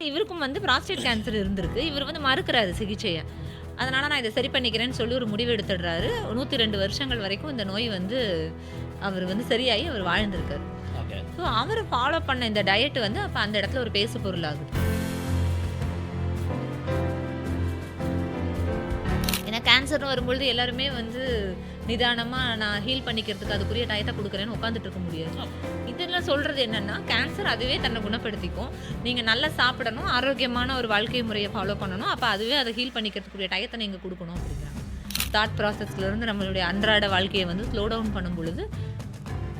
இவருக்கும் வந்து prostate cancer இருந்திருக்கு. இவர் வந்து மறுக்கிறாரு சிகிச்சைய. அதனால நான் இத சரி பண்ணிக்கிறேன்னு சொல்லி ஒரு முடிவு எடுத்துடுறாரு. 102 வருஷங்கள் வரைக்கும் இந்த நோய் வந்து அவர் வந்து சரியாகி அவர் வாழ்ந்திருக்காரு. ஸோ அவரு ஃபாலோ பண்ண இந்த டயட் வந்து அப்ப அந்த இடத்துல ஒரு பேசு பொருளாகுது. ஏன்னா கேன்சர்ன்னு வரும்பொழுது எல்லாருமே வந்து நிதானமா நான் ஹீல் பண்ணிக்கிறதுக்கு அதுக்குரிய டயத்தை கொடுக்குறேன்னு உட்காந்துட்டு இருக்க முடியாது. இதெல்லாம் சொல்றது என்னன்னா, கேன்சர் அதுவே தன்னை குணப்படுத்திக்கும். நீங்க நல்லா சாப்பிடணும், ஆரோக்கியமான ஒரு வாழ்க்கை முறையை ஃபாலோ பண்ணணும். அப்ப அதுவே அதை ஹீல் பண்ணிக்கிறதுக்குரிய டயத்தை நீங்க கொடுக்கணும் அப்படிங்கிறாங்க. தாட் ப்ராசஸ்ல இருந்து நம்மளுடைய அன்றாட வாழ்க்கையை வந்து ஸ்லோ டவுன் பண்ணும் பொழுது,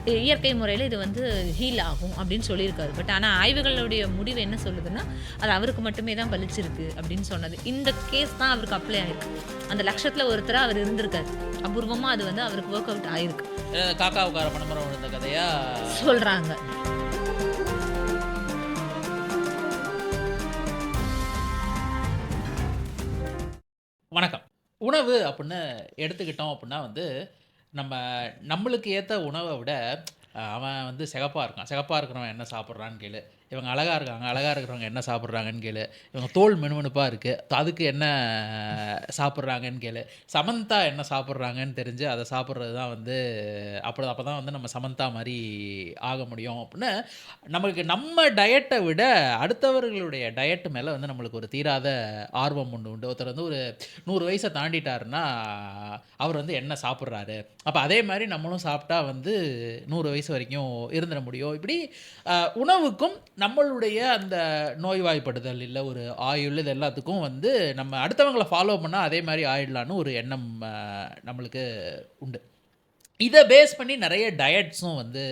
இயற்கை முறையில இது வந்து ஹீல் ஆகும் அப்படின்னு சொல்லியிருக்காரு. பட் ஆனா ஆய்வுகளுடைய முடிவு என்ன சொல்லுதுன்னா, அது அவருக்கு மட்டுமே தான் பலிச்சிருக்கு அப்படின்னு சொன்னது. இந்த கேஸ் தான் அவருக்கு அப்ளை ஆயிருக்கு. அந்த லட்சத்துல ஒருத்தரா அவர் இருந்திருக்காரு. அபூர்வமா அது வந்து அவருக்கு ஒர்க் அவுட் ஆயிருக்கு. காக்காவுக்கார பனைமரம் விழுந்த கதையா? சொல்றாங்க. வணக்கம். உணவு அப்படின்னு எடுத்துக்கிட்டோம் அப்படின்னா வந்து, நம்ம நம்மளுக்கு ஏற்ற உணவை விட, அவன் வந்து சிகப்பாக இருக்கான். சிகப்பாக இருக்கிறவன் என்ன சாப்பிட்றான்னு கேளு. இவங்க அழகாக இருக்காங்க. அழகாக இருக்கிறவங்க என்ன சாப்பிட்றாங்கன்னு கேளு. இவங்க தோல் மெனுமெனுப்பாக இருக்குது அதுக்கு என்ன சாப்பிட்றாங்கன்னு கேளு. சமந்தா என்ன சாப்பிட்றாங்கன்னு தெரிஞ்சு அதை சாப்பிட்றது தான் வந்து அப்படி தான் வந்து நம்ம சமந்தா மாதிரி ஆக முடியும் அப்படின்னு, நம்மளுக்கு நம்ம டயட்டை விட அடுத்தவர்களுடைய டயட்டு மேலே வந்து நம்மளுக்கு ஒரு தீராத ஆர்வம் உண்டு உண்டு. ஒருத்தர் வந்து ஒரு நூறு வயசை தாண்டிட்டாருன்னா, அவர் வந்து என்ன சாப்பிட்றாரு அப்போ அதே மாதிரி நம்மளும் சாப்பிட்டா வந்து நூறு வயசு வரைக்கும் இருந்துட முடியும். இப்படி உணவுக்கும், நம்மளுடைய அந்த நோய்வாய்ப்படுதல், இல்லை ஒரு ஆயுள் இது எல்லாத்துக்கும் வந்து நம்ம அடுத்தவங்களை ஃபாலோ பண்ணால் அதே மாதிரி ஆயிடலான்னு ஒரு எண்ணம் நம்மளுக்கு உண்டு. இதை பேஸ் பண்ணி நிறைய டயட்ஸும் வந்து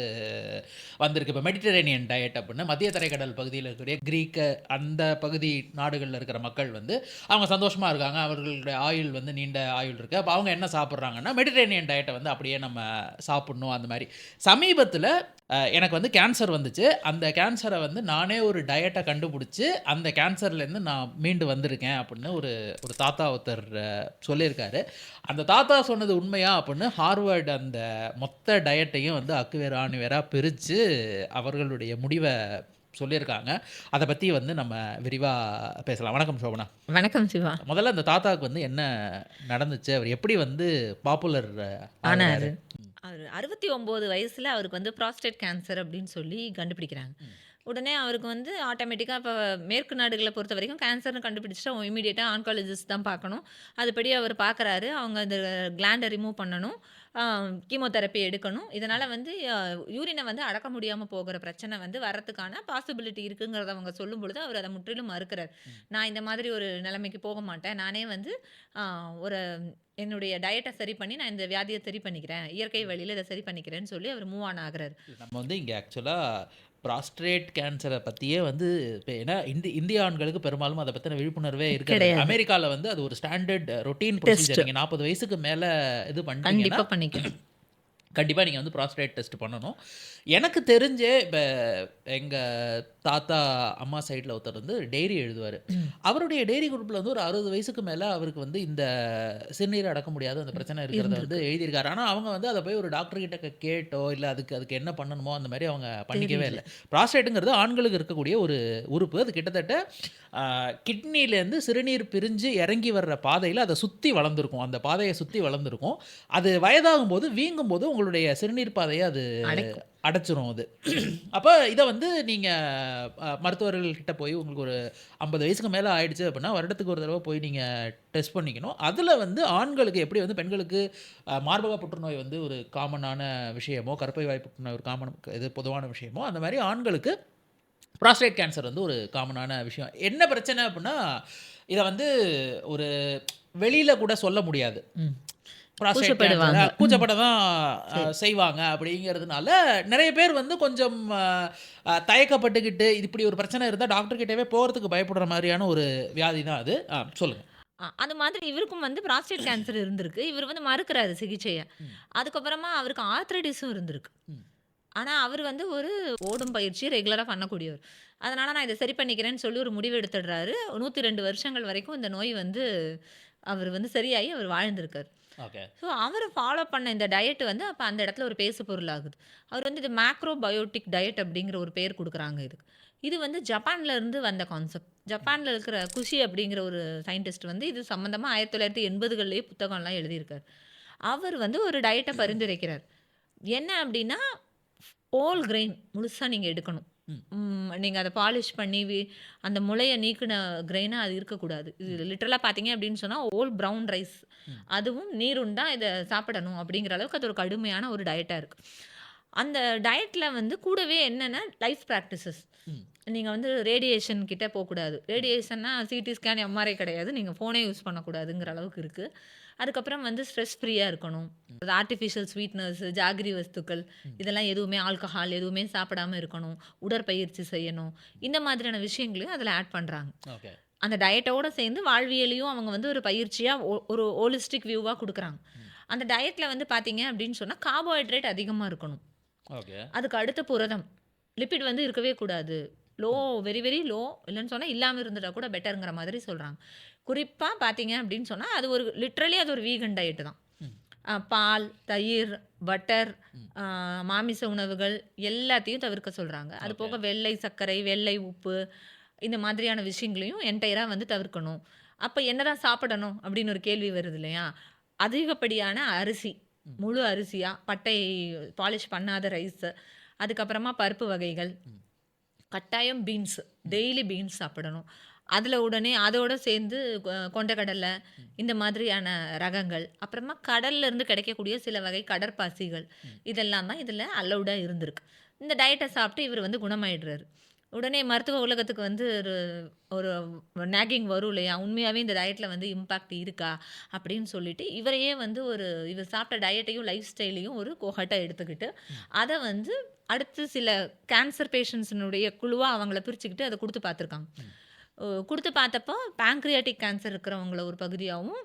வந்திருக்கு. இப்போ மெடிட்டரேனியன் டயட் அப்படின்னா மத்திய தரைக்கடல் பகுதியில் இருக்கக்கூடிய கிரீக்க அந்த பகுதி நாடுகளில் இருக்கிற மக்கள் வந்து, அவங்க சந்தோஷமாக இருக்காங்க. அவர்களுடைய ஆயுள் வந்து நீண்ட ஆயுள் இருக்குது அப்போ அவங்க என்ன சாப்பிட்றாங்கன்னா மெடிட்டரேனியன் டயட்டை வந்து அப்படியே நம்ம சாப்பிட்ணும் அந்த மாதிரி சமீபத்தில் எனக்கு வந்து கேன்சர் வந்துச்சு. அந்த கேன்சரை வந்து நானே ஒரு டயட்டை கண்டுபிடிச்சி அந்த கேன்சர்லேருந்து நான் மீண்டு வந்திருக்கேன் அப்படின்னு ஒரு ஒரு தாத்தா ஒருத்தர் சொல்லியிருக்காரு. அந்த தாத்தா சொன்னது உண்மையா அப்படின்னு ஹார்வர்ட் அந்த மொத்த டயட்டையும் வந்து அக்கு வேர், ஆணி வேரா பிரிச்சு அவர்களுடைய முடிவ சொல்லியிருக்காங்க. அத பத்தி வந்து நம்ம விரிவா பேசலாம். வணக்கம் சோபனா. வணக்கம் சிவா. முதல்ல அந்த தாத்தாவுக்கு வந்து என்ன நடந்துச்சு? அவர் எப்படி வந்து பாப்புலர் ஆனாரு. அவரு 69 வயசுல அவருக்கு வந்து ப்ராஸ்டேட் கேன்சர் அப்படின்னு சொல்லி கண்டுபிடிக்கிறாங்க. உடனே அவருக்கு வந்து ஆட்டோமேட்டிக்கா இப்ப மேற்கு நாடுகள பொறுத்தவரைக்கும் கேன்சர்ன்னு கண்டுபிடிச்சுட்டா இம்மீடியட்டா ஆன்காலஜிஸ்ட் தான் பார்க்கணும். அதுபடி அவர் பார்க்குறாரு. அவங்க அந்த கிளாண்ட ரிமூவ் பண்ணணும். கீமோதெரப்பி எடுக்கணும். இதனால வந்து யூரின வந்து அடக்க முடியாம போகிற பிரச்சனை வந்து வரத்துக்கான பாசிபிலிட்டி இருக்குங்கிறத அவங்க சொல்லும்பொழுது, அவர் அத முற்றிலும் மறுக்கிறார். நான் இந்த மாதிரி ஒரு நிலைமைக்கு போக மாட்டேன். நானே வந்து ஒரு என்னுடைய டயட்ட சரி பண்ணி நான் இந்த வியாதிய சரி பண்ணிக்கிறேன். இயற்கை வழியில இத சரி பண்ணிக்கிறேன்னு சொல்லி அவர் மூவ் ஆன் ஆகுறாரு. நம்ம வந்து இங்க ஆக்சுவலா ப்ராஸ்ட்ரேட் கேன்சர பத்தியே வந்து இப்ப ஏன்னா இந்தி இந்திய ஆண்களுக்கு பெரும்பாலும் அத பத்தின விழிப்புணர்வே இருக்காது. கிடையாது. அமெரிக்கால வந்து அது ஒரு ஸ்டாண்டர்ட் ரொட்டீன். ப்ரொசீஜர். நீங்க 40 வயசுக்கு மேல இது கண்டிப்பா பண்ணிக்கணும். கண்டிப்பா நீங்க வந்து ப்ராஸ்டேட் டெஸ்ட் பண்ணணும். எனக்கு தெரிஞ்சே இப்ப எங்க தாத்தா, அம்மா சைட்ல ஒருத்தர் வந்து டைரி எழுதுவாரு. அவருடைய டைரி குரூப்ல வந்து ஒரு 60 வயசுக்கு மேல அவருக்கு வந்து இந்த சிறுநீர் அடக்க முடியாத அந்த பிரச்சனை இருக்கிறத வந்து. எழுதியிருக்காரு. ஆனா அவங்க வந்து அத போய் ஒரு டாக்டர் கிட்ட இல்ல அதுக்கு அதுக்கு என்ன பண்ணணுமோ அந்த மாரி அவங்க பண்ணிக்கவே. இல்ல. ப்ராஸ்டேட்ங்கிறது ஆண்களுக்கு இருக்கக்கூடிய ஒரு உறுப்பு. அது கிட்டத்தட்ட கிட்னிலேருந்து சிறுநீர் பிரிஞ்சு இறங்கி வர்ற பாதையில அத சுத்தி வளர்ந்திருக்கும். அந்த பாதைய சுத்தி வளர்ந்திருக்கும். அது வயதாகும்போது, வீங்கும்போது உங்களுடைய சிறுநீர் பாதைய அது. அடைச்சிரும் அது. அப்ப இத வந்து நீங்க அ மருத்துவர்கள் கிட்ட போய் உங்களுக்கு ஒரு 50 வயசுக்கு மேல ஆயிடுச்சு அப்படின்னா, வருடத்துக்கு ஒரு தடவ போய் நீங்க டெஸ்ட் பண்ணிக்கணும். அதுல வந்து ஆண்களுக்கு எப்படி வந்து பெண்களுக்கு மார்பக புற்றுநோய் வந்து ஒரு காமனான விஷயமோ, கர்ப்பப்பை வாய் புற்றுநோய் ஒரு காமன் இது பொதுவான விஷயமோ, அந்த மாரி ஆண்களுக்கு ப்ராஸ்டேட் கேன்சர் வந்து ஒரு காமனான விஷயம். என்ன பிரச்சனை அப்படின்னா, இத வந்து ஒரு வெளியில கூட சொல்ல முடியாது. கூச்சப்பட தான். செய்வாங்க அப்படிங்கிறதுனால, நெறைய பேர் வந்து கொஞ்சம் தயக்கப்பட்டுக்கிட்டு, இப்படி ஒரு பிரச்சனை இருந்தா டாக்டர் கிட்டவே போறதுக்கு பயப்படுற மாரியான ஒரு வியாதி தான் அது. ஆ சொல்லுங்க. அ அது மாதிரி இவருக்கும் வந்து ப்ராஸ்டேட் கேன்சர் இருந்திருக்கு. இவர் வந்து மறுக்கிறாரு சிகிச்சைய. அதுக்கப்புறமா அவருக்கு ஆர்த்ரைட்டிஸும் இருந்திருக்கு. ம். ஆனா அவர் வந்து ஒரு ஓடும் பயிற்சி ரெகுலரா பண்ணக்கூடியவர். அதனால நான் இத சரி பண்ணிக்கிறேன்னு சொல்லி ஒரு முடிவு எடுத்துடுறாரு. 102 வருஷங்கள் வரைக்கும் இந்த நோய் வந்து அவர் வந்து சரியாகி அவர் வாழ்ந்திருக்காரு. ஓகே. ஸோ அவர் ஃபாலோ பண்ண இந்த டயட் வந்து அப்போ அந்த இடத்துல ஒரு பேசு பொருளாகுது. அவர் வந்து இது மேக்ரோ பயோட்டிக் டயட் அப்படிங்கிற ஒரு பேர் கொடுக்குறாங்க இதுக்கு. இது வந்து ஜப்பானில் இருந்து வந்த கான்செப்ட் ஜப்பானில் இருக்கிற குஷி அப்படிங்கிற ஒரு சயின்டிஸ்ட் வந்து இது சம்மந்தமாக ஆயிரத்தி தொள்ளாயிரத்தி எண்பதுகள்லேயே புத்தகம்லாம் எழுதியிருக்கார் அவர் வந்து ஒரு டயட்டை பரிந்துரைக்கிறார் என்ன அப்படின்னா ஓல் கிரெயின் முழுசாக நீங்கள் எடுக்கணும் நீங்கள் அதை பாலிஷ் பண்ணி வி- அந்த முளையை நீக்கின கிரெயினாக அது இருக்கக்கூடாது. இது லிட்டரலாக பார்த்தீங்க அப்படின்னு சொன்னால் ஓல் ப்ரௌன் ரைஸ் அதுவும் நீருண்டா இதை சாப்பிடணும் அப்படிங்கிற அளவுக்கு அது ஒரு கடுமையான ஒரு டயட்டாக இருக்குது அந்த டயட்டில் வந்து கூடவே என்னென்ன லைஃப் ப்ராக்டிசஸ். நீங்கள் வந்து ரேடியேஷன் கிட்ட போகக்கூடாது. ரேடியேஷன்னா சிடி ஸ்கேன் எம்ஆர்ஐ கிடையாது. நீங்கள் ஃபோனே யூஸ் பண்ணக்கூடாதுங்கிற அளவுக்கு இருக்குது அதுக்கப்புறம் வந்து ஸ்ட்ரெஸ் ஃப்ரீயாக இருக்கணும். ஆர்டிஃபிஷியல் ஸ்வீட்னஸ் ஜாகிரி வஸ்துக்கள் இதெல்லாம் எதுவுமே ஆல்கஹால் எதுவுமே சாப்பிடாம இருக்கணும். உடற்பயிற்சி செய்யணும். இந்த மாதிரியான விஷயங்களையும் அதில் ஆட் பண்ணுறாங்க ஓகே. அந்த டயட்டோட சேர்ந்து வாழ்வியலையும் அவங்க வந்து ஒரு பயிற்சியாக ஒரு ஹோலிஸ்டிக் வியூவாக கொடுக்குறாங்க. அந்த டயட்டில் வந்து பார்த்தீங்க அப்படின்னு சொன்னால் கார்போஹைட்ரேட் அதிகமாக இருக்கணும். ஓகே. அதுக்கு அடுத்த புரதம். லிப்பிட் வந்து இருக்கவே கூடாது. லோ வெரி வெரி லோ இல்லைன்னு சொன்னால் இல்லாமல் இருந்துட்டா கூட பெட்டருங்கிற மாதிரி சொல்கிறாங்க குறிப்பாக பார்த்தீங்க அப்படின்னு சொன்னால் அது ஒரு லிட்ரலி அது ஒரு வீகன் டயட்டு தான். பால் தயிர் பட்டர் மாமிச உணவுகள் எல்லாத்தையும் தவிர்க்க சொல்கிறாங்க அது. போக வெள்ளை சர்க்கரை வெள்ளை உப்பு இந்த மாதிரியான விஷயங்களையும் என்டையராக வந்து தவிர்க்கணும். அப்போ என்னதான் சாப்பிடணும் அப்படின்னு ஒரு கேள்வி வருது இல்லையா? அதிகப்படியான அரிசி. முழு அரிசியாக பட்டை பாலிஷ் பண்ணாத ரைஸு அதுக்கப்புறமா பருப்பு வகைகள். கட்டாயம் பீன்ஸ் டெய்லி பீன்ஸ் சாப்பிடணும். அதில் உடனே அதோடு சேர்ந்து கொ- கொண்டக்கடலை இந்த மாதிரியான ரகங்கள் அப்புறமா கடல்ல இருந்து கிடைக்கக்கூடிய சில வகை கடற்பாசிகள் இதெல்லாம் தான் இதில் அலௌடாக இருந்திருக்கு. இந்த டயட்டை சாப்பிட்டு இவர் வந்து குணமாயிடுறாரு. உடனே மருத்துவ உலகத்துக்கு வந்து ஒரு ஒரு நேகிங் வரும் இல்லையா? உண்மையாகவே இந்த டயட்டில் வந்து இம்பாக்ட் இருக்கா? அப்படின்னு சொல்லிட்டு இவரையே வந்து ஒரு இவர் சாப்பிட்ட டயட்டையும் லைஃப் ஸ்டைலையும் ஒரு கோஹட்டாக எடுத்துக்கிட்டு அதை வந்து அடுத்து சில கேன்சர் பேஷண்ட்ஸினுடைய குழுவாக அவங்கள பிரிச்சுக்கிட்டு அதை கொடுத்து பார்த்துருக்காங்க. கொடுத்து பார்த்தப்போ பேங்க்ரியாட்டிக் கேன்சர் இருக்கிறவங்கள ஒரு பகுதியாகவும்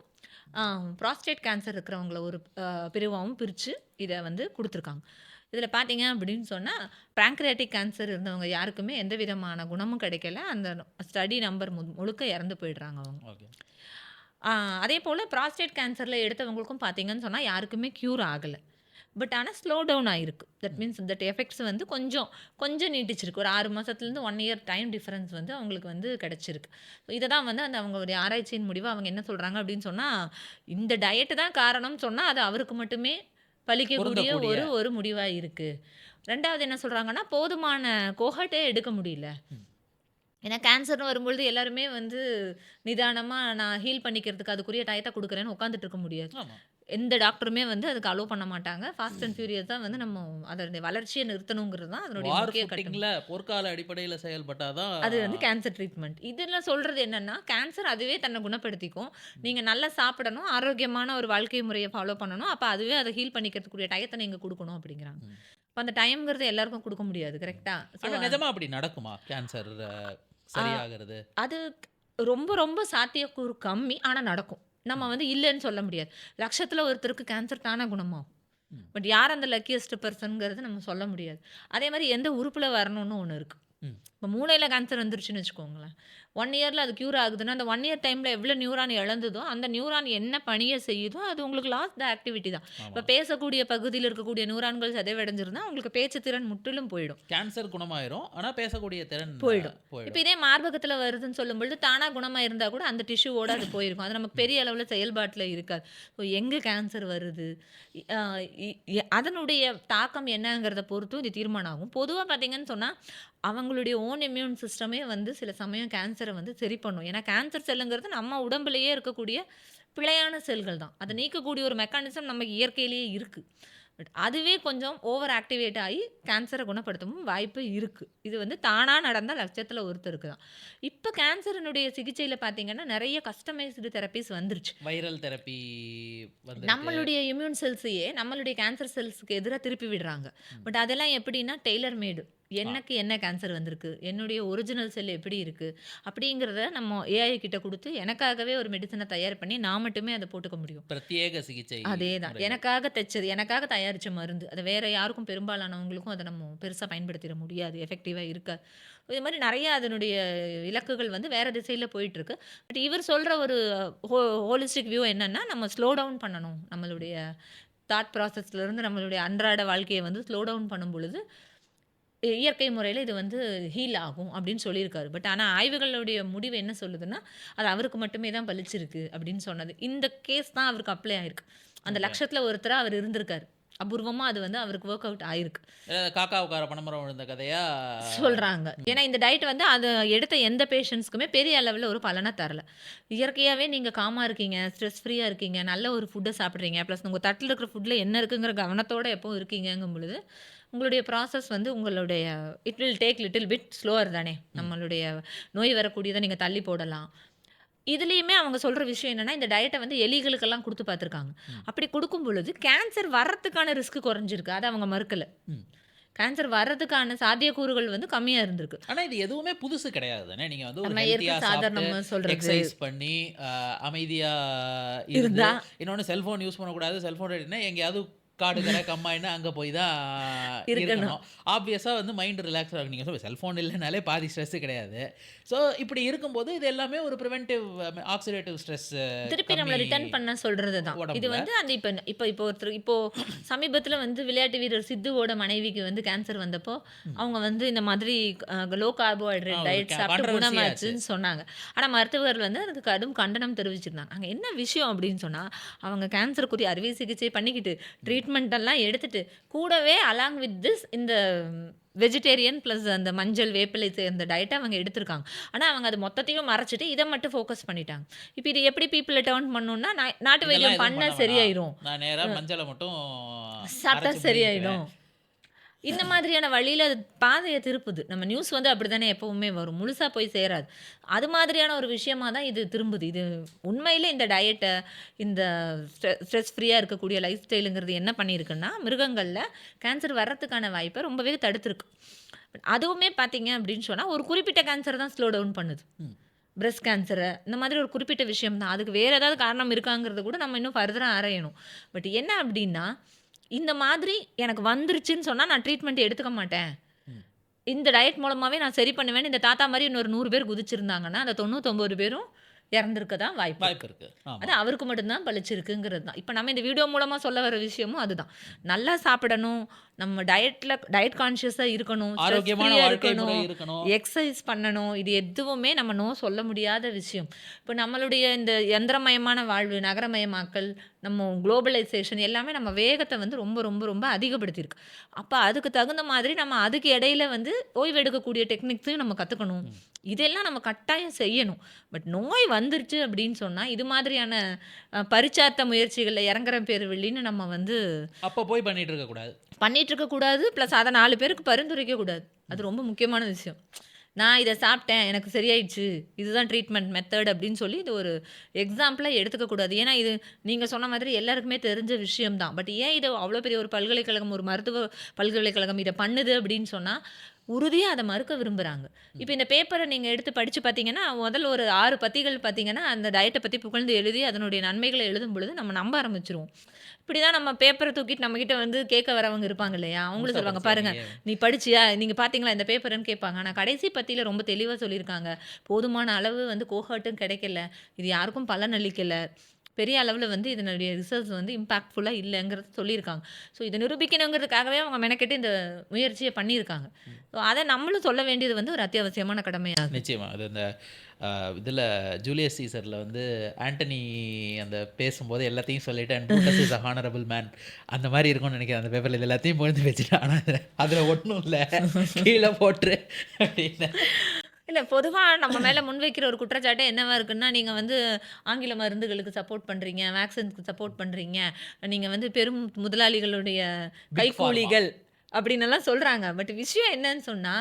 ப்ராஸ்டேட் கேன்சர் இருக்கிறவங்கள ஒரு பிரிவாகவும் பிரித்து இதை வந்து கொடுத்துருக்காங்க. இதில் பார்த்தீங்க அப்படின்னு சொன்னால் பேங்க்ரியாட்டிக் கேன்சர் இருந்தவங்க யாருக்குமே எந்த விதமான குணமும் கிடைக்கல. அந்த ஸ்டடி நம்பர் முழுக்க இறந்து போயிடுறாங்க அவங்க. அதே போல் ப்ராஸ்டேட் கேன்சரில் எடுத்தவங்களுக்கும் பார்த்தீங்கன்னு சொன்னால் யாருக்குமே க்யூர் ஆகலை. பட் ஆனால் ஸ்லோ டவுன் ஆகிருக்கு தட் மீன்ஸ் தட் எஃபெக்ட்ஸ் வந்து கொஞ்சம் கொஞ்சம் நீட்டிச்சிருக்கு. ஒரு ஆறு மாதத்துலேருந்து ஒன் இயர் டைம் டிஃபரன்ஸ் வந்து அவங்களுக்கு வந்து கிடச்சிருக்கு. இதை தான் வந்து அந்த அவங்களுடைய ஆராய்ச்சியின் முடிவு அவங்க என்ன சொல்கிறாங்க அப்படின்னு சொன்னால் இந்த டயட்டு தான் காரணம்னு சொன்னால் அது அவருக்கு மட்டுமே பலிக்கக்கூடிய பொருந்தக்கூடிய. ஒரு ஒரு முடிவாக இருக்குது ரெண்டாவது என்ன சொல்கிறாங்கன்னா போதுமான கோஹட்டே எடுக்க முடியல. ஏன்னா கேன்சர்னு வரும்பொழுது எல்லாருமே வந்து நிதானமாக நான் ஹீல் பண்ணிக்கிறதுக்கு அதுக்குரிய டயத்தை கொடுக்குறேன்னு உட்காந்துட்டு இருக்க முடியாது. எந்த டாக்டருமே வந்து அதுக்கு அலோவ் பண்ண மாட்டாங்க. ஃபாஸ்ட் அண்ட் ஃபியூரியஸ் தான் வந்து நம்ம அதனுடைய வளர்ச்சியை நிறுத்தணுங்கிறது தான் அதனுடைய முக்கிய ஃபுட்டிங்ல போர்க்கால அடிப்படையில செயல்பட்டாதான் அது வந்து கேன்சர் ட்ரீட்மெண்ட் இதெல்லாம் சொல்றது என்னன்னா கேன்சர் அதுவே தன்னை குணப்படுத்திக்கும். நீங்க நல்லா சாப்பிடணும் ஆரோக்கியமான ஒரு வாழ்க்கை முறையை ஃபாலோ பண்ணணும். அப்ப அதுவே அதை ஹீல் பண்ணிக்கிறதுக்குரிய டயத்தை நீங்க கொடுக்கணும் அப்படிங்கிறாங்க. ம். அப்ப அந்த டைம்ங்கிறது எல்லாருக்கும் கொடுக்க முடியாது கரெக்டா ஆனா நிஜமா அப்படி நடக்குமா? கேன்சர் சரியாகிறது? அது ரொம்ப ரொம்ப சாத்தியக்கூறு கம்மி ஆனா நடக்கும். நம்ம வந்து இல்லைன்னு சொல்ல முடியாது. லட்சத்துல ஒருத்தருக்கு கேன்சர் தானா குணமாகும். பட் யார் அந்த லக்கியஸ்ட் பர்சன்ங்கிறது நம்ம சொல்ல முடியாது. அதே மாதிரி எந்த உறுப்புல வரணும்னு ஒன்று இருக்கு. ம். இப்போ மூளையில் கேன்சர் வந்துருச்சுன்னு வச்சுக்கோங்களேன். ஒன் இயரில் அது க்யூர் ஆகுதுன்னா அந்த ஒன் இயர் டைமில் எவ்வளோ நியூரான் இழந்ததோ அந்த நியூரான் என்ன பணியை செய்யுதோ அது உங்களுக்கு லாஸ்ட் ஆக்டிவிட்டி தான். இப்போ பேசக்கூடிய பகுதியில் இருக்கக்கூடிய நியூரான்கள் சிதைவடைஞ்சிருந்தா உங்களுக்கு பேச்சு திறன் முற்றிலும் போயிடும். கேன்சர் குணமாயிரும் ஆனா பேசக்கூடிய திறன் போயிடும். இப்போ இதே மார்பகத்தில் வருதுன்னு சொல்லும்பொழுது தானாக குணமாக இருந்தால் கூட அந்த டிஷ்யூவோட அது போயிருக்கும். அது நமக்கு பெரிய அளவில் செயல்பாட்டில் இருக்காது. ஸோ எங்கே கேன்சர் வருது? அதனுடைய தாக்கம் என்னங்கிறத பொறுத்தும் இது தீர்மானம் ஆகும். பொதுவாக பார்த்தீங்கன்னு சொன்னால் அவங்களுடைய ஓன் இம்யூன் சிஸ்டமே வந்து சில சமயம் கேன்சரை வந்து சரி பண்ணும். ஏன்னா கேன்சர் செல்லுங்கிறது நம்ம உடம்புலயே இருக்கக்கூடிய பிழையான செல்கள் தான். அதை நீக்கக்கூடிய ஒரு மெக்கானிசம் நமக்கு இயற்கையிலேயே இருக்குது பட் அதுவே கொஞ்சம் ஓவர் ஆக்டிவேட் ஆகி கேன்சரை குணப்படுத்தவும் வாய்ப்பு இருக்குது இது வந்து தானாக நடந்த லட்சத்தில் ஒருத்தருக்கு தான் இப்போ கேன்சரினுடைய சிகிச்சையில் பார்த்தீங்கன்னா நிறைய கஸ்டமைஸ்டு தெரப்பிஸ் வந்துருச்சு. வைரல் தெரப்பி நம்மளுடைய இம்யூன் செல்ஸையே நம்மளுடைய கேன்சர் செல்ஸுக்கு எதிராக திருப்பி விடுறாங்க. பட் அதெல்லாம் எப்படின்னா டெய்லர் மேடு எனக்கு என்ன கேன்சர் வந்திருக்கு? என்னுடைய ஒரிஜினல் செல் எப்படி இருக்குது அப்படிங்கிறத நம்ம ஏஐ கிட்ட கொடுத்து எனக்காகவே ஒரு மெடிசனை தயார் பண்ணி நான் மட்டுமே அதை போட்டுக்க முடியும். பிரத்யேக சிகிச்சை அதே தான். எனக்காக தைச்சது. எனக்காக தயாரித்த மருந்து. அதை வேற யாருக்கும் பெரும்பாலானவங்களுக்கும் அதை நம்ம பெருசாக பயன்படுத்திட முடியாது. எஃபெக்டிவாக இருக்காது இது மாதிரி நிறைய அதனுடைய இலக்குகள் வந்து வேற திசையில் போயிட்டு இருக்கு பட் இவர் சொல்கிற ஒரு ஹோ ஹோலிஸ்டிக் வியூ என்னன்னா நம்ம ஸ்லோ டவுன் பண்ணணும். நம்மளுடைய தாட் ப்ராசஸ்லேருந்து நம்மளுடைய அன்றாட வாழ்க்கையை வந்து ஸ்லோ டவுன் பண்ணும் பொழுது இயற்கை முறையில இது வந்து ஹீல் ஆகும் அப்படின்னு சொல்லியிருக்காரு. பட் ஆனா ஆய்வுகளுடைய முடிவு என்ன சொல்லுதுன்னா, அது அவருக்கு மட்டுமே தான் பலிச்சிருக்கு அப்படின்னு சொன்னது. இந்த கேஸ் தான் அவருக்கு அப்ளை ஆயிருக்கு. அந்த. லட்சத்துல ஒருத்தரா அவர் இருந்திருக்காரு. அபூர்வமா அது வந்து அவருக்கு வொர்க் அவுட் ஆயிருக்கு. அ காக்கா உட்கார பனைமரம் விழுந்த கதையா? சொல்றாங்க. ம். ஏன்னா இந்த டயட் வந்து அத எடுத்த எந்த பேஷண்ட்ஸ்க்குமே பெரிய அளவுல ஒரு பலன தரல. இயற்கையாவே நீங்க காமா இருக்கீங்க, ஸ்ட்ரெஸ் ஃப்ரீயா இருக்கீங்க, நல்ல ஒரு ஃபுட்ட சாப்பிடுறீங்க. பிளஸ் உங்க தட்டுல இருக்கிற ஃபுட்ல என்ன இருக்குங்கிற கவனத்தோட எப்பவும் இருக்கீங்கங்கும் பொழுது, உங்களுடைய ப்ராசஸ் வந்து உங்களுடைய it will take little bit slower தானே. நம்மளுடைய நோய் வரக்கூடியத நீங்க தள்ளி போடலாம். இதுலயுமே அவங்க சொல்ற விஷயம் என்னன்னா, இந்த டயட்ட வந்து எலிகளுக்கெல்லாம் குடுத்து பார்த்துருக்காங்க. அப்படி குடுக்கும் பொழுது கேன்சர் வர்றதுக்கான ரிஸ்க் குறைஞ்சிருக்கு. அத அவங்க மறுக்கல. கேன்சர் வர்றதுக்கான சாத்தியக்கூறுகள் வந்து கம்மியா இருந்திருக்கு. ஆனா இது எதுவுமே புதுசு கிடையாது தானே. நீங்க வந்து நம்ம ஏற்க சாப்பிட்டு, சாதாரணமா சொல்றது. எக்சர்சைஸ் பண்ணி, அ அமைதியா இருந்து, இருந்தா இன்னொன்னு செல்ஃபோன் யூஸ் பண்ணக்கூடாது. செல்ஃபோன் எங்கேயாவது காடு, கரை, கம்மாயின்னு அங்க போய் தான் இருக்கணும். இருக்கணும். ஆப்வியஸா வந்து மைண்ட் ரிலாக்ஸ் ஆகும். நீங்க சொல்ல செல்ஃபோன் இல்லனாலே பாதி ஸ்ட்ரெஸ் கிடையாது. ஸோ இப்படி இருக்கும்போது இது எல்லாமே ஒரு பிரிவென்டிவ் ஆக்ஸிடேட்டிவ் ஸ்ட்ரெஸ் திருப்பி நம்மள ரிட்டர்ன் பண்ண சொல்றது தான். இது. வந்து அந்த இப்ப இப்ப இப்போ ஒருத்தர் இப்போ சமீபத்தில வந்து விளையாட்டு வீரர் சித்துவோட மனைவிக்கு வந்து கேன்சர் வந்தப்போ. அவங்க வந்து இந்த மாதிரி லோ கார்போஹைட்ரேட் டயட் சாப்பிட்டு. குணமாச்சுன்னு சொன்னாங்க. ஆனா மருத்துவர்கள் வந்து அதுக்கு கடும் கண்டனம் தெரிவிச்சிருந்தாங்க. அங்க என்ன விஷயம் அப்படின்னு சொன்னா, அவங்க கேன்சருக்குரிய அறுவை சிகிச்சை பண்ணிக்கிட்டு, ம். ட்ரீட்மெண்ட் எல்லாம் எடுத்துட்டு, கூடவே அலாங் வித் திஸ் இந்த வெஜிடேரியன் பிளஸ் அந்த மஞ்சள், வேப்பிலை சேர்ந்த டயட்ட அவங்க எடுத்திருக்காங்க. ஆனா அவங்க அது மொத்தத்தையும் மறைச்சுட்டு இத மட்டும் ஃபோக்கஸ் பண்ணிட்டாங்க. இப்ப இது எப்படி பீப்பிள டர்ன் பண்ணும்னா, நா நாட்டு வைத்தியம் எதுவும் பண்ணா பண்ண வேணாம். சரியாயிரும். நான் நேரா அ. மஞ்சள மட்டும் சாப்பிட்டா. சரியாயிடும். இந்த மாதிரியான வழியில அது பாதைய திருப்புது. நம்ம நியூஸ் வந்து அப்படித்தானே எப்பவுமே வரும். முழுசா போய் சேராது. அது மாதிரியான ஒரு விஷயமா தான் இது திரும்புது. இது உண்மையிலே இந்த டயட்ட, இந்த ஸ்ட்ரெ ஸ்ட்ரெஸ் ஃப்ரீயா இருக்கக்கூடிய லைஃப் ஸ்டைலுங்கிறது என்ன பண்ணியிருக்குன்னா, மிருகங்கள்ல கேன்சர் வர்றதுக்கான வாய்ப்ப ரொம்பவே தடுத்திருக்கு. அதுவுமே பார்த்தீங்க அப்படின்னு சொன்னா, ஒரு குறிப்பிட்ட கேன்சர் தான் ஸ்லோ டவுன் பண்ணுது. பிரஸ்ட் கேன்சர இந்த மாதிரி ஒரு குறிப்பிட்ட விஷயம் தான். அதுக்கு வேற ஏதாவது காரணம் இருக்காங்கிறத கூட நம்ம இன்னும் ஃபர்தரா ஆராயணும். பட் என்ன அப்படின்னா, இந்த மாதிரி எனக்கு வந்துருச்சுன்னு சொன்னா நான் ட்ரீட்மெண்ட் எடுத்துக்க மாட்டேன். இந்த டயட் மூலமாவே நான் சரி பண்ணுவேன்னு இந்த தாத்தா மாரி இன்னொரு 100 பேர் குதிச்சிருந்தாங்கன்னா, அந்த 99 பேரும் இறந்திருக்க தான் வாய்ப்பு வாய்ப்பு இருக்கு. இருக்கு. ஆமா. அது அவருக்கு மட்டும் தான் பலிச்சிருக்குங்கிறது தான். இப்ப நம்ம இந்த வீடியோ மூலமா சொல்ல வர விஷயமும் அதுதான். நல்லா சாப்பிடணும். நம்ம டயட்ல டயட் கான்ஷியஸா இருக்கணும். இருக்கணும். எக்சர்சைஸ் பண்ணணும். இது எதுவுமே நம்ம நோ சொல்ல முடியாத விஷயம். இப்ப நம்மளுடைய இந்த யந்திரமயமான வாழ்வு, நகரமயமாக்கல், நம்ம குளோபலைசேஷன் எல்லாமே நம்ம வேகத்த வந்து ரொம்ப ரொம்ப ரொம்ப அதிகப்படுத்தியிருக்கு. அப்ப அதுக்கு தகுந்த மாதிரி நம்ம அதுக்கு இடையில வந்து ஓய்வு எடுக்கக்கூடிய டெக்னிக்ஸையும் நம்ம கத்துக்கணும். ம். இதெல்லாம் நம்ம கட்டாயம் செய்யணும். பட் நோய் வந்துருச்சு அப்படின்னு சொன்னா, இது மாதிரியான அ பரிட்சார்த்த முயற்சிகள்ல இறங்குற பேரு வழின்னு நம்ம வந்து அப்ப போய் பண்ணிட்டு இருக்க கூடாது. பண்ணிட்டு இருக்கக்கூடாது. பிளஸ் அத 4 பேருக்கு பரிந்துரைக்க கூடாது. அது. ரொம்ப முக்கியமான விஷயம். நான் இதை சாப்பிட்டேன். எனக்கு சரியாயிடுச்சு. இதுதான் ட்ரீட்மெண்ட் மெத்தட் அப்படின்னு சொல்லி இது ஒரு எக்ஸாம்பிளாக எடுத்துக்கக்கூடாது ஏன்னா இது நீங்கள் சொன்ன மாதிரி எல்லாருக்குமே தெரிஞ்ச விஷயம் தான். பட் ஏன் இது அவ்வளோ பெரிய ஒரு பல்கலைக்கழகம், ஒரு மருத்துவ பல்கலைக்கழகம் இதை பண்ணுது அப்படின்னு சொன்னால் உறுதியா அத மறுக்க விரும்புறாங்க. ம். இப்ப இந்த பேப்பர நீங்க எடுத்து படிச்சு பார்த்தீங்கன்னா, முதல்ல ஒரு 6 பத்திகள் பார்த்தீங்கன்னா, அந்த டயட்ட பத்தி புகழ்ந்து எழுதி அதனுடைய நன்மைகள எழுதும் பொழுது நம்ம நம்ப ஆரம்பிச்சுருவோம். இப்படிதான் நம்ம பேப்பர தூக்கிட்டு நம்மகிட்ட வந்து கேட்க வரவங்க இருப்பாங்க இல்லையா? அவங்களும் சொல்லுவாங்க, படிச்சியா "பாருங்க, நீங்க? நீ படிச்சியா? நீங்க பார்த்தீங்களா இந்த பேப்பர்ன்னு?" கேட்பாங்க. ஆனா கடைசி பத்தியில ரொம்ப தெளிவா சொல்லியிருக்காங்க. போதுமான அளவு வந்து கோஹர்ட்டும் கிடைக்கல. இது யாருக்கும் பலன் அளிக்கல. பெரிய அளவில் வந்து இதனுடைய ரிசல்ட்ஸ் வந்து இம்பாக்ட்ஃபுல்லாக இல்லைங்கிறது சொல்லியிருக்காங்க. ஸோ இதை நிரூபிக்கணுங்கிறதுக்காகவே அவங்க மெனக்கெட்டு இந்த முயற்சியை பண்ணியிருக்காங்க. ஸோ அதை நம்மளும் சொல்ல வேண்டியது வந்து ஒரு அத்தியாவசியமான கடமையாக நிச்சயமாக அது அந்த இதில் ஜூலியஸ் சீசரில் வந்து ஆண்டனி அந்த பேசும்போது எல்லாத்தையும் சொல்லிட்டு and Brutus is a honourable man அந்த மாதிரி இருக்கும்னு நினைக்கிறேன். அந்த பேப்பரில் இது எல்லாத்தையும் பொழுது வச்சுட்டேன் ஆனால் அதில் ஒன்றும் இல்லை கீழே போட்டுரு அப்படின்னு. இல்ல பொதுவா நம்ம மேல முன்வைக்கிற ஒரு குற்றச்சாட்டு என்னவா இருக்குன்னா, நீங்க வந்து ஆங்கில மருந்துகளுக்கு சப்போர்ட் பண்றீங்க. வேக்சின்ஸ்க்கு சப்போர்ட் பண்றீங்க. நீங்க வந்து பெரும் முதலாளிகளுடைய பிக் ஃபார்மா. கைக்கூலிகள் அப்படின்னெல்லாம் சொல்றாங்க. பட் விஷயம் என்னன்னு சொன்னா,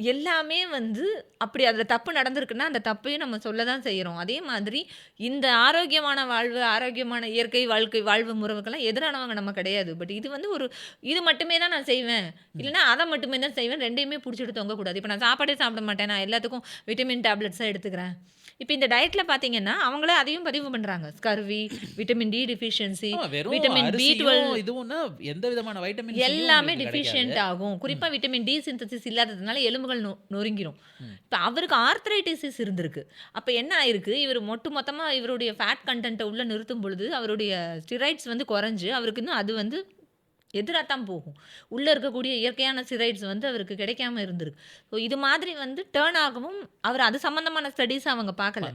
எல்லாமே வந்து அப்படி அதுல தப்பு நடந்திருக்குன்னா, அந்த தப்பையும் நம்ம சொல்ல தான் செய்றோம். அதே மாதிரி இந்த ஆரோக்கியமான வாழ்வு, ஆரோக்கியமான இயற்கை வாழ்க்கை வாழ்வு முறைவுக்கெல்லாம் எதிரானவங்க நம்ம கிடையாது. பட் இது வந்து ஒரு இது மட்டுமே தான் நான் செய்வேன். இல்லன்னா அத மட்டுமே தான் செய்வேன். 2யுமே புடிச்சுட்டு தொங்கக்கூடாது. இப்ப நான் சாப்பாடே சாப்பிட மாட்டேன். நான் எல்லாத்துக்கும் விட்டமின் டேப்லெட்ஸா எடுத்துக்கிறேன். இப்ப இந்த டயட்ல பார்த்தீங்கன்னா, அவங்களே அதையும் பதிவு பண்றாங்க. Scurvy, vitamin D deficiency, vitamin அரிசியும் பி12 இதுவும்னா எந்த விதமான வைட்டமின்ஸையும் எல்லாமே டெஃபிஷியன்ட். ஆகும். குறிப்பா ம். விட்டமின் டி சிந்தசிஸ் இல்லாததுனால எலும்புகள் நொ நொறுங்கிரும். ம். இப்ப அவருக்கு ஆர்த்ரைட்டிஸ் இருந்திருக்கு. அப்ப என்ன ஆயிருக்கு, இவரு ஒட்டு மொத்தமா இவருடைய ஃபேட் கன்டென்ட்ட உள்ள நிறுத்தும் பொழுது, அவருடைய ஸ்டிராய்ட்ஸ் வந்து குறைஞ்சு, அவருக்கு இன்னும் அது வந்து எதிராக தான் போகும். உள்ளே இருக்கக்கூடிய இயற்கையான சிரைட்ஸ் வந்து அவருக்கு கிடைக்காம இருந்திருக்கு. ஸோ இது மாதிரி வந்து டேர்ன் ஆகவும் அவர் அது சம்மந்தமான ஸ்டடீஸ் அவங்க பார்க்கல.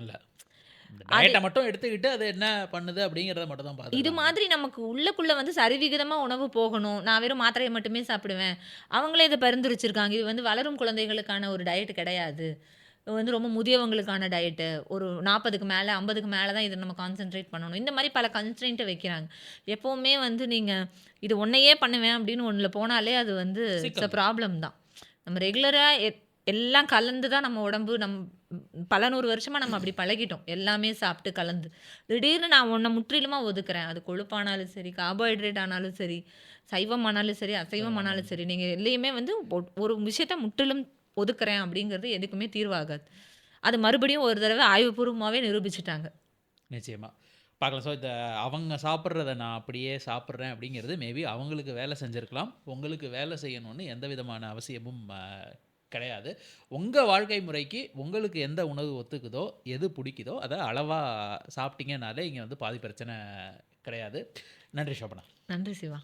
டயட்டை மட்டும் எடுத்துக்கிட்டு அது என்ன பண்ணுது அப்படிங்கிறத மட்டும் தான் பார்த்து இது மாதிரி நமக்கு உள்ளக்குள்ள வந்து சரிவிகிதமா உணவு போகணும். நான் வெறும் மாத்திரையை மட்டுமே சாப்பிடுவேன். அவங்களே இதை பரிந்துரைச்சிருக்காங்க. இது வந்து வளரும் குழந்தைகளுக்கான ஒரு டயட் கிடையாது. வந்து ரொம்ப முதியவங்களுக்கான டயட்டு ஒரு நாற்பதுக்கு மேலே ஐம்பதுக்கு மேலே தான் இதை நம்ம கான்சென்ட்ரேட் பண்ணணும். இந்த மாதிரி பல கன்ஸ்ட்ரெயின்ட்டை வைக்கிறாங்க. எப்போவுமே வந்து நீங்கள் இது ஒன்றையே பண்ணுவேன் அப்படின்னு ஒன்றில் போனாலே அது வந்து இட்ஸ். ப்ராப்ளம் தான். நம்ம ரெகுலராக எல்லாம் கலந்து தான் நம்ம உடம்பு நம் பல நூறு வருஷமாக நம்ம அப்படி பழகிட்டோம். எல்லாமே சாப்பிட்டு கலந்து. திடீர்னு நான் உன்னை முற்றிலுமாக ஒதுக்குறேன். அது கொழுப்பானாலும் சரி கார்போஹைட்ரேட் ஆனாலும் சரி சைவம் ஆனாலும் சரி அசைவம் ஆனாலும் சரி நீங்கள் எல்லையுமே வந்து ஒரு விஷயத்த முற்றிலும் ஒதுக்குறேன் அப்படிங்கிறது எதுக்குமே தீர்வாகாது. அது மறுபடியும் ஒரு தடவை ஆய்வுபூர்வமாகவே நிரூபிச்சிட்டாங்க. நிச்சயமா. பார்க்கலாம். ஸோ இந்த அவங்க சாப்பிட்றத நான் அப்படியே சாப்பிட்றேன் அப்படிங்கிறது மேபி அவங்களுக்கு வேலை செஞ்சுருக்கலாம். உங்களுக்கு வேலை செய்யணும்னு எந்த விதமான அவசியமும் கிடையாது. உங்கள் வாழ்க்கை முறைக்கு உங்களுக்கு எந்த உணவு ஒத்துக்குதோ எது பிடிக்குதோ அதை அளவாக சாப்பிட்டீங்கனாலே இங்கே வந்து பாதி பிரச்சனை கிடையாது. நன்றி சோபனா நன்றி சிவா.